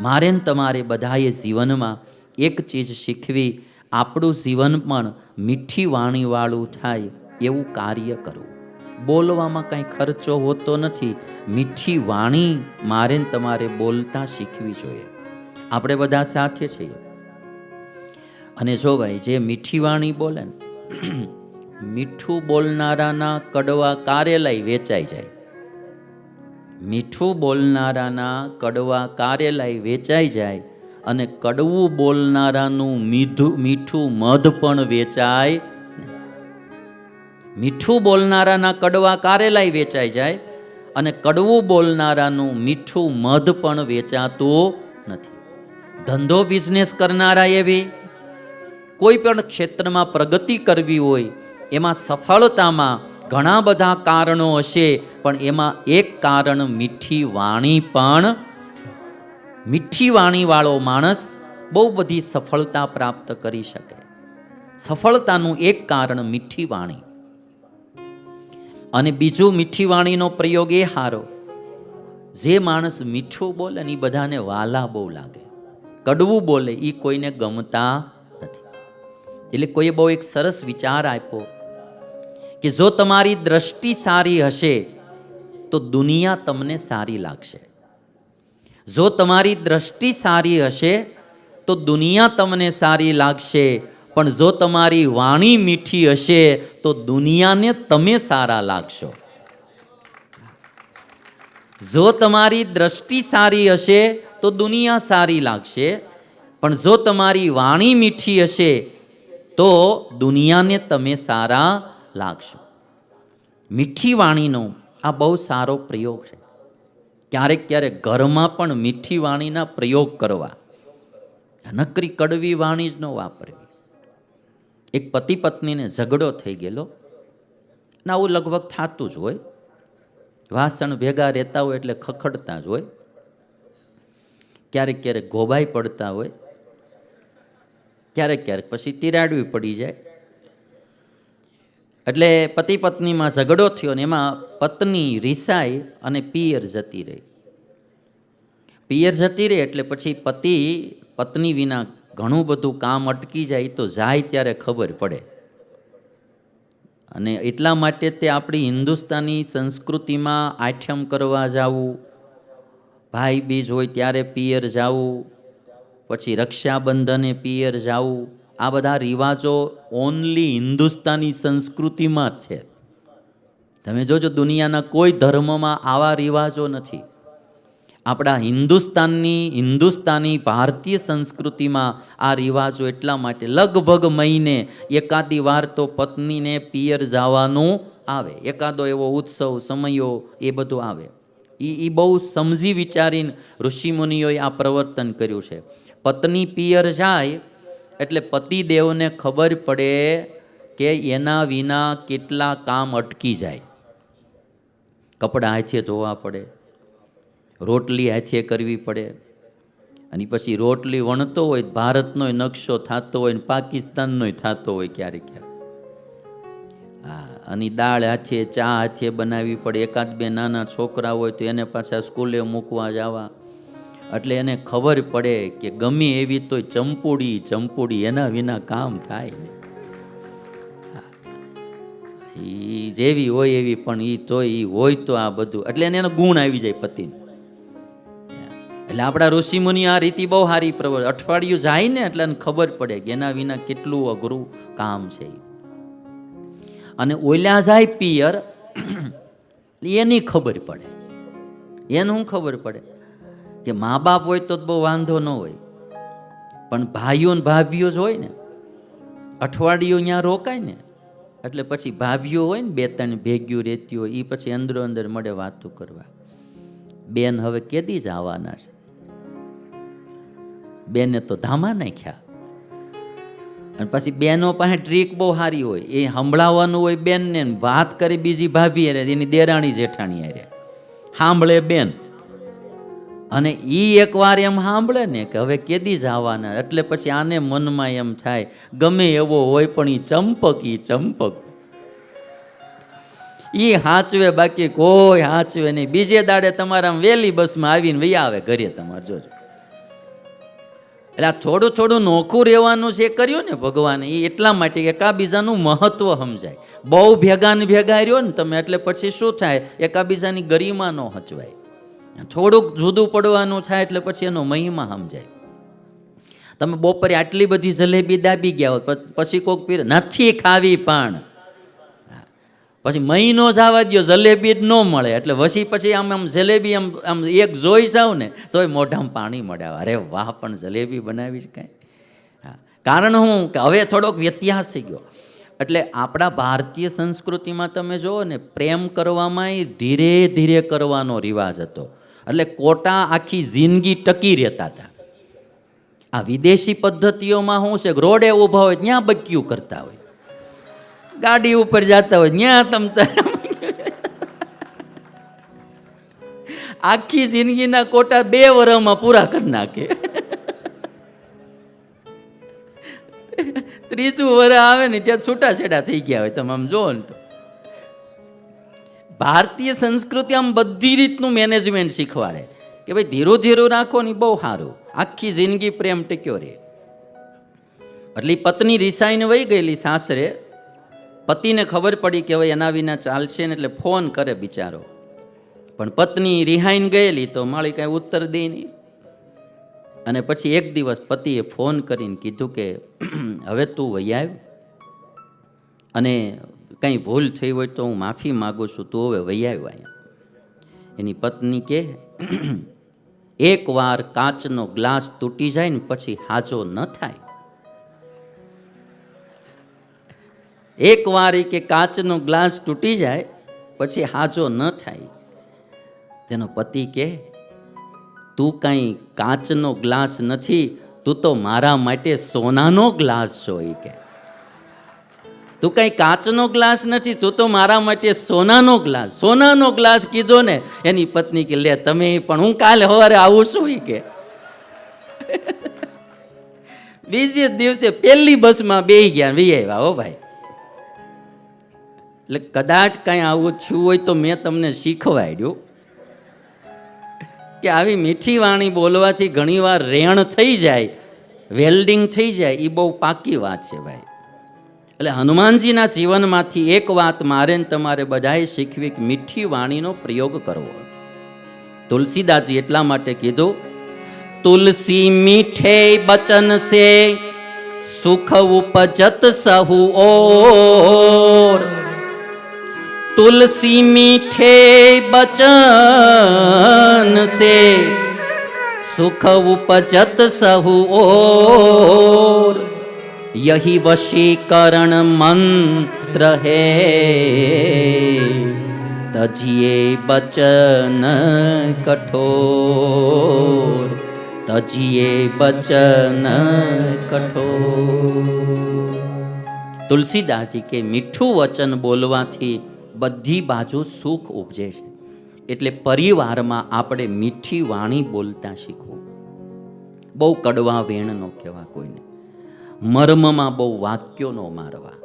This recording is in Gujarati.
મારે ને તમારે બધાએ જીવનમાં એક ચીજ શીખવી, આપણું જીવન પણ મીઠી વાણીવાળું થાય એવું કાર્ય કરવું. બોલવામાં કાંઈ ખર્ચો હોતો નથી, મીઠી વાણી મારે ને તમારે બોલતા શીખવી જોઈએ. આપણે બધા સાથે છીએ. અને જો ભાઈ, જે મીઠી વાણી બોલે ને, મીઠું બોલનારાના કડવા કારેલાય વેચાઈ જાય. મીઠું બોલનારાના કડવા કારેલાય વેચાઈ જાય અને કડવું બોલનારાનું મીઠું મીઠું મધ પણ વેચાય મીઠું બોલનારાના કડવા કારેલાય વેચાઈ જાય અને કડવું બોલનારાનું મીઠું મધ પણ વેચાતું નથી. ધંધો બિઝનેસ કરનારા એવી, કોઈ પણ ક્ષેત્રમાં પ્રગતિ કરવી હોય, એમાં સફળતામાં ઘણા બધા કારણો હશે, પણ એમાં એક કારણ મીઠી વાણી પણ. મીઠી વાણીવાળો માણસ બહુ બધી સફળતા પ્રાપ્ત કરી શકે. સફળતાનું એક કારણ મીઠી વાણી. અને બીજું મીઠી વાણીનો પ્રયોગ એ હારો. જે માણસ મીઠું બોલે ને એ બધાને વાલા બહુ લાગે. કડવું બોલે એ કોઈને ગમતા નથી. એટલે કોઈએ બહુ એક સરસ વિચાર આપ્યો કે જો તમારી દ્રષ્ટિ સારી હશે, તો દુનિયા તમને સારી લાગશે. જો તમારી દ્રષ્ટિ સારી હશે, તો દુનિયા તમને સારી લાગશે. પણ જો તમારી વાણી મીઠી હશે, તો દુનિયાને તમે સારા લાગશો. જો તમારી દ્રષ્ટિ સારી હશે, તો દુનિયા સારી લાગશે. પણ જો તમારી વાણી મીઠી હશે, તો દુનિયાને તમે સારા લાગશો. મીઠી વાણીનો આ બહુ સારો પ્રયોગ છે. ક્યારેક ક્યારેક ઘરમાં પણ મીઠી વાણીના પ્રયોગ કરવા. નકરી કડવી વાણી જ ન વાપરવી. એક પતિ પત્નીને ઝઘડો થઈ ગયેલો. ને, આવું લગભગ થતું જ હોય. વાસણ ભેગા રહેતા હોય એટલે ખખડતા જ હોય. ક્યારેક ક્યારેક ગોબાઈ પડતા હોય. ક્યારેક ક્યારેક પછી તિરાડવી પડી જાય. એટલે પતિ પત્નીમાં ઝઘડો થયો ને એમાં પત્ની રિસાઈ અને પિયર જતી રહી. પિયર જતી રહી એટલે પછી પતિ પત્ની વિના ઘણું બધું કામ અટકી જાય તો જાય ત્યારે ખબર પડે. અને એટલા માટે તે આપણી હિન્દુસ્તાની સંસ્કૃતિમાં આઠ્યમ કરવા જાવું, ભાઈ બીજ હોય ત્યારે પિયર જાવું, પછી રક્ષાબંધને પિયર જાવું આ બધા રિવાજો ઓનલી હિન્દુસ્તાની સંસ્કૃતિમાં જ છે. તમે જોજો દુનિયાના કોઈ ધર્મમાં આવા રિવાજો નથી. આપણા હિન્દુસ્તાનની, હિન્દુસ્તાની ભારતીય સંસ્કૃતિમાં આ રિવાજો એટલા માટે લગભગ મહિને એકાદી વાર તો પત્નીને પિયર જવાનું આવે. એકાદો એવો ઉત્સવ, સમયો એ બધું આવે. એ એ બહુ સમજી વિચારીને ઋષિમુનિઓએ આ પ્રવર્તન કર્યું છે. પત્ની પિયર જાય એટલે પતિદેવને ખબર પડે કે એના વિના કેટલા કામ અટકી જાય. કપડાં હાથે ધોવા પડે, રોટલી હાથે કરવી પડે, અને પછી રોટલી વણતો હોય ભારતનોય નકશો થતો હોય ને પાકિસ્તાનનોય થતો હોય ક્યારેક ક્યારેક. હા, અને દાળ હાથે ચા હાથે બનાવવી પડે. એકાદ બે નાના છોકરા હોય તો એને પાછા સ્કૂલે મૂકવા જવા. એટલે એને ખબર પડે કે ગમે એવી તોય ચંપુડી ચંપુડી એના વિના કામ થાય એ જેવી હોય એવી પણ એ તોય એ હોય તો આ બધું. એટલે એને એનો ગુણ આવી જાય પતિને. એટલે આપણા ઋષિમુનિ આ રીતિ બહુ સારી પ્રવર અઠવાડિયું જાય ને એટલે એને ખબર પડે કે એના વિના કેટલું અઘરું કામ છે. અને ઓલ્યા જાય પિયર, એની ખબર પડે. એનું શું ખબર પડે? કે મા બાપ હોય તો બહુ વાંધો ન હોય. પણ ભાઈઓ ને ભાભીઓ જ હોય ને. અઠવાડિયું ત્યાં રોકાય ને. એટલે પછી ભાભીઓ હોય ને બે ત્રણ ભેગ્યું રહેતી હોય એ પછી અંદરો અંદર મળે વાતો કરવા. બેન હવે કેદી જ આવવાના છે? બેને તો ધામા નાખ્યા. અને પછી બેનો પાસે ટ્રીક બહુ સારી હોય. એ સંભળાવવાનું હોય બેનને વાત કરી બીજી ભાભી અરે એની દેરાણી જેઠાણી અરે સાંભળે બેન. અને એ એકવાર એમ સાંભળે ને કે હવે કેદી જ આવવાના, એટલે પછી આને મનમાં એમ થાય, ગમે એવો હોય પણ એ ચંપક, ઈ ચંપક. એ હાચવે, બાકી કોઈ હાચવે નહીં. બીજે દાડે તમારા વેલી બસમાં આવીને વૈયા આવે ઘરે તમારે, જોજો. એટલે આ થોડું થોડું નોખું રહેવાનું છે કર્યું ને ભગવાને એ એટલા માટે એકાબીજાનું મહત્વ સમજાય. બહુ ભેગા ને ભેગા રહ્યો ને તમે, એટલે પછી શું થાય? એકાબીજાની ગરિમા ન હચવાય. થોડુંક જુદું પડવાનું થાય એટલે પછી એનો મહિમા સમજાય. તમે બપોરે આટલી બધી જલેબી દાબી ગયા હોત, પછી કોક પીર, નથી ખાવી પણ. પછી મહિનો જવા દ્યો, જલેબી જ ન મળે. એટલે વસી પછી આમ આમ જલેબી આમ આમ એક જોઈ જાવ ને, તોય મોઢામાં પાણી મળે. અરે વાહ, પણ જલેબી બનાવી કાંઈ હા. કારણ હું કે હવે થોડોક વ્યત્યાસ થઈ ગયો. એટલે આપણા ભારતીય સંસ્કૃતિમાં તમે જુઓ ને, પ્રેમ કરવામાં ધીરે ધીરે કરવાનો રિવાજ હતો. એટલે કોટા આખી જિંદગી ટકી રહેતા હતા. આ વિદેશી પદ્ધતિઓમાં શું છે? રોડે ઊભા હોય, ત્યાં બક્યું કરતા હોય. ગાડી ઉપર જતા હોય, ત્યાં તમતા આખી જિંદગીના કોટા બે વરમાં પૂરા કરી નાખે. ત્રીસું વર આવે ને, ત્યાં છૂટાછેડા થઈ ગયા હોય, તમે આમ જુઓ ને તો. ભારતીય સંસ્કૃતિ આમ બધી રીતનું મેનેજમેન્ટ શીખવાડે. કે ભાઈ ધીરું ધીરું રાખો ને બહુ સારું. આખી જિંદગી પ્રેમ ટક્યો રહે. એટલે પત્ની રિસાઈને વહી ગયેલી સાસરે. પતિને ખબર પડી કે હવે એના વિના ચાલશે ને એટલે ફોન કરે બિચારો. પણ પત્ની રિહાઈને ગયેલી તો માળી કાંઈ ઉત્તર દે નહીં. અને પછી એક દિવસ પતિએ ફોન કરીને કીધું કે, હવે તું વહી આવ. અને કંઈ ભૂલ થઈ હોય તો હું માફી માગું છું, તું હવે વહી આવ્યો એની પત્ની કે એકવાર કાચનો ગ્લાસ તૂટી જાય ને પછી હાજો ન થાય. એકવાર કે કાચનો ગ્લાસ તૂટી જાય, પછી હાજો ન થાય. તેનો પતિ કે, તું કાંઈ કાચનો ગ્લાસ નથી, તું તો મારા માટે સોનાનો ગ્લાસ છો, એ કે. તું કાંઈ કાચનો ગ્લાસ નથી, તું તો મારા માટે સોનાનો ગ્લાસ. સોનાનો ગ્લાસ કીધો ને, એની પત્ની કે, લે, તમે પણ હું કાલે સવારે આવું છું કે. બીજે દિવસે પહેલી બસમાં બે ગયા વી હો ભાઈ. એટલે કદાચ કાંઈ આવું થયું હોય તો મેં તમને શીખવાડ્યું કે આવી મીઠી વાણી બોલવાથી ઘણીવાર રેણ થઈ જાય, વેલ્ડિંગ થઈ જાય એ બહુ પાકી વાત છે ભાઈ. એટલે હનુમાનજીના જીવનમાંથી એક વાત મારે ને તમારે બધાએ શીખવી કે મીઠી વાણીનો પ્રયોગ કરવો. તુલસીદાસજી એટલા માટે કીધું, તુલસી મીઠે બચન સે, સુખ ઉપજત સહુ ઓ તુલસી મીઠે બચન સે, સુખ ઉપજત સહુ ઓર. यही वशीकरण मंत्र है तजिए बचन कठोर तजिए बचन कठोर તુલસીદાસજી કે મીઠું વચન બોલવાથી બધી બાજુ સુખ ઉપજે છે એટલે પરિવારમાં આપણે મીઠી વાણી બોલતા શીખવું બહુ કડવા વેણ ન કહેવા કોઈને મર્મમાં બહુ વાક્યો ન મારવા.